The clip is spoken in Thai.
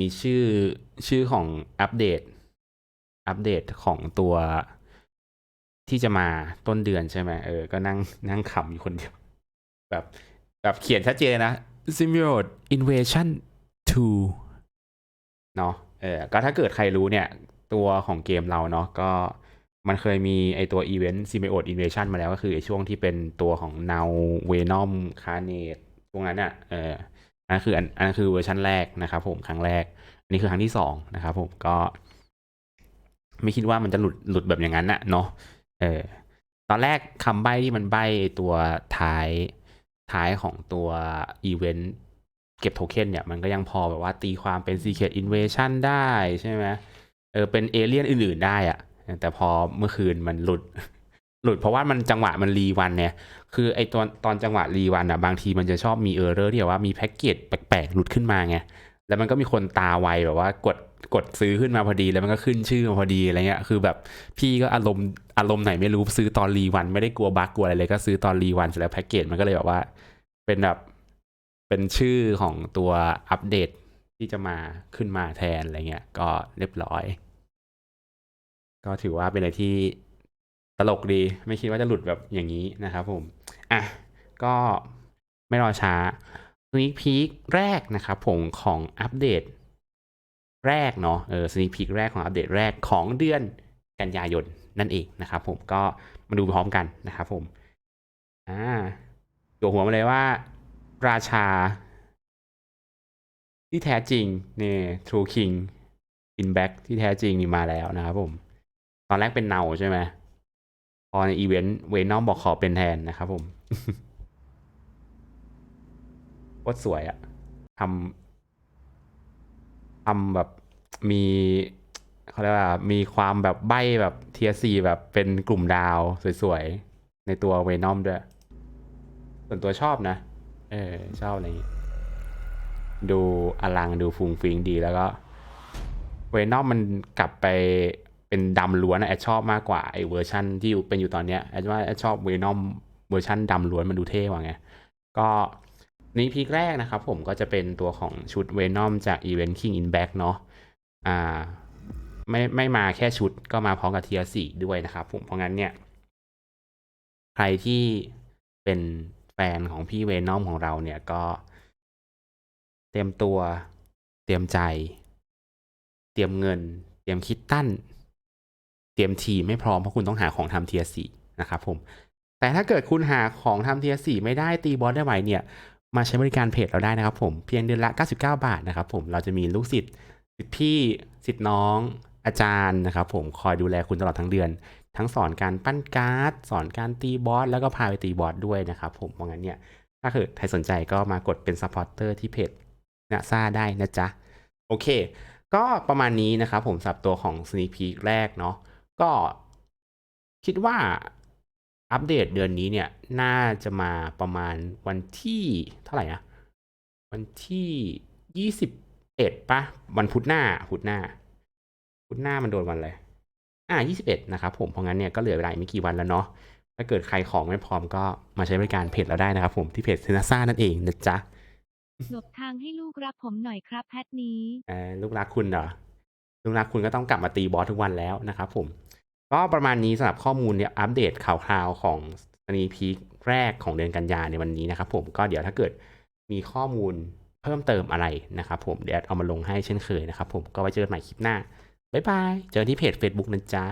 มีชื่อชื่อของอัปเดต อัปเดตของตัวที่จะมาต้นเดือนใช่ไหมเออ ก็นั่งนั่งขำอยู่คนเดียว แบบแบบเขียนชัดเจนนะ Simulate Invasion 2เนาะเออก็ถ้าเกิดใครรู้เนี่ย ตัวของเกมเราเนาะก็มันเคยมีไอตัว Event Simulate Invasion มาแล้วก็คือไอช่วงที่เป็นตัวของ Now Venom Carnage ช่วงนั้นอะ่ะเออ อันนั้นคืออันอันนั้นคือเวอร์ชันแรกนะครับผมครั้งแรก อันนี้คือครั้งที่สองนะครับผมก็ ไม่คิดว่ามันจะหลุดหลุดแบบอย่างนั้นอะเนาะเออตอนแรกคำใบ้ที่มันใบ้ตัวท้ายท้ายของตัวอีเวนต์เก็บโทเค็นเนี่ย มันก็ยังพอแบบว่าตีความเป็น Secret Invasion ได้ใช่ไหมเออเป็นเอเลี่ยนอื่น ๆ ได้อะแต่พอเมื่อคืนมันหลุด หลุดเพราะว่ามันจังหวะมันรีวันเนี่ย คือไอตอนตอนจังหวะรีวันอะบางทีมันจะชอบมีเออร์เรอร์ที่แบบว่ามีแพ็กเกจแปลกๆ หลุดขึ้นมาไง แล้วมันก็มีคนตาไวแบบว่ากดกดซื้อขึ้นมาพอดีแล้วมันก็ขึ้นชื่อมาพอดีอะไรเงี้ย คือแบบพี่ก็อารมณ์อารมณ์ไหนไม่รู้ซื้อตอนรีวันไม่ได้กลัวบั๊กกลัวอะไรเลยก็ซื้อตอนรีวันเสร็จแล้วแพ็กเกจมันก็เลยแบบว่า เป็นแบบเป็นชื่อของตัวอัปเดตที่จะมาขึ้นมาแทนอะไรเงี้ยก็เรียบร้อย ก็ถือว่าเป็นอะไรที่ ตลกดีไม่คิดว่าจะหลุดแบบอย่างนี้นะครับผม อะ ก็ไม่รอช้า sneak peek แรกนะครับผมของอัปเดต แรกเนาะเออ sneak peek แรกของอัปเดตแรกของเดือนกันยายนนั่นเองนะครับผมก็มาดูพร้อมกันนะครับผมอ่าตัวหัวมาเลยว่า ราชา ที่แท้จริงเนี่ย True King in back ที่แท้จริงนี่มาแล้วนะครับผม ตอนแรกเป็นเนาใช่ไหม พอในอีเวนต์เวนอมบอกขอเป็นแทนนะครับผมโคตรสวยอะทำทำแบบมีเขาเรียกว่า มีความแบบใบแบบเทียซีแบบเป็นกลุ่มดาวสวยๆ ในตัวเวนอมด้วย ส่วนตัวชอบนะ เออ ชอบอะไรอย่างงี้ดูอลังดูฟุงฟิงดีแล้วก็ เวนอมมันกลับไป เป็นดำล้วนอะแอดชอบมากกว่าไอ้เวอร์ชันที่เป็นอยู่ตอนเนี้ยแอดว่าแอดชอบเวนอมเวอร์ชันดำล้วนมันดูเท่กว่าไง ก็นี้พีคแรกนะครับผมก็จะเป็นตัวของชุดเวนอมจากอีเวนต์ King in Back เนาะอ่าไม่ไม่มาแค่ชุดก็มาพร้อมกับเทียสี่ด้วยนะครับผมเพราะงั้นเนี่ย ใครที่เป็นแฟนของพี่เวนอมของเราเนี่ยก็เตรียมตัว เตรียมใจ เตรียมเงิน เตรียมคิดตั้น ตรียมทีไม่พร้อมเพราะคุณต้องหาของทำเทียสี่นะครับผมแต่ถ้าเกิดคุณหาของทำเทียสี่ไม่ได้ตีบอสได้ไหวเนี่ยมาใช้บริการเพจเราได้นะครับผมเพียงเดือนละ 99 บาทนะครับผมเราจะมีลูกศิษย์ศิษย์พี่ศิษย์น้องอาจารย์นะครับผมคอยดูแลคุณตลอดทั้งเดือน ทั้งสอนการปั้นการ์ด สอนการตีบอสแล้วก็พาไปตีบอสด้วยนะครับผมเพราะงั้นเนี่ยถ้าเกิดใครสนใจก็มากดเป็นซัพพอร์เตอร์ที่เพจนาซาได้นะจ๊ะโอเค ก็ประมาณนี้นะครับผมสับตัวของ Sneak Peek แรกเนาะ ก็คิดว่าอัปเดตเดือนนี้เนี่ย น่าจะมาประมาณวันที่เท่าไหร่นะ วันที่ยี่สิบเอ็ดปะวันพุธหน้า พุธหน้า พุธหน้ามันโดนวันอะไรอ่ายี่สิบเอ็ดนะครับผม เพราะงั้นเนี่ยก็เหลือเวลาอีกไม่กี่วันแล้วเนาะ ถ้าเกิดใครของไม่พร้อมก็มาใช้บริการเพจเราได้นะครับผมที่เพจเซนาซ่านั่นเองนะจ๊ะ หลบทางให้ลูกรับผมหน่อยครับแพทนี้เอ่อลูกรักคุณเหรอ ลูกรักคุณก็ต้องกลับมาตีบอสทุกวันแล้วนะครับผม ก็ประมาณนี้สำหรับข้อมูลเนี่ยอัปเดตข่าวคราวของสนีพีคแรกของเดือนกันยาในวันนี้นะครับผมก็เดี๋ยวถ้าเกิดมีข้อมูลเพิ่มเติมอะไรนะครับผมเดี๋ยวเอามาลงให้เช่นเคยนะครับผมก็ไว้เจอกันใหม่คลิปหน้าบ๊ายบายเจอที่เพจ Facebook นะจ๊ะ